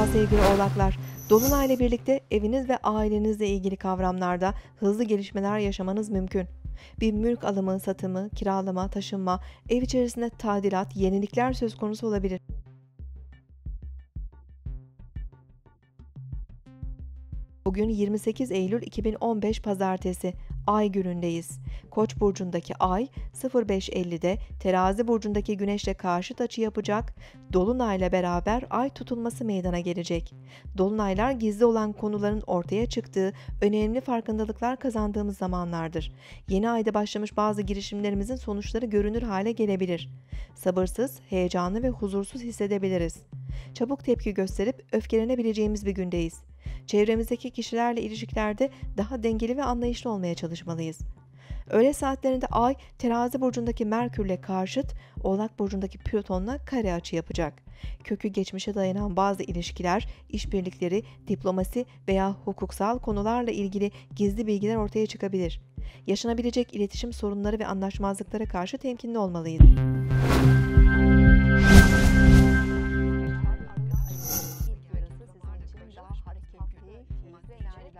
Merhaba sevgili oğlaklar. Dolunayla birlikte eviniz ve ailenizle ilgili kavramlarda hızlı gelişmeler yaşamanız mümkün. Bir mülk alımı, satımı, kiralama, taşınma, ev içerisinde tadilat, yenilikler söz konusu olabilir. Bugün 28 Eylül 2015 Pazartesi. Ay günündeyiz. Koç burcundaki Ay 05.50'de Terazi burcundaki Güneşle karşıt açı yapacak. Dolunayla beraber Ay tutulması meydana gelecek. Dolunaylar gizli olan konuların ortaya çıktığı, önemli farkındalıklar kazandığımız zamanlardır. Yeni ayda başlamış bazı girişimlerimizin sonuçları görünür hale gelebilir. Sabırsız, heyecanlı ve huzursuz hissedebiliriz. Çabuk tepki gösterip öfkelenebileceğimiz bir gündeyiz. Çevremizdeki kişilerle ilişkilerde daha dengeli ve anlayışlı olmaya çalışmalıyız. Öğle saatlerinde Ay, Terazi burcundaki Merkürle karşıt, Oğlak burcundaki Plüton'la kare açı yapacak. Kökü geçmişe dayanan bazı ilişkiler, işbirlikleri, diplomasi veya hukuksal konularla ilgili gizli bilgiler ortaya çıkabilir. Yaşanabilecek iletişim sorunları ve anlaşmazlıklara karşı temkinli olmalıyız.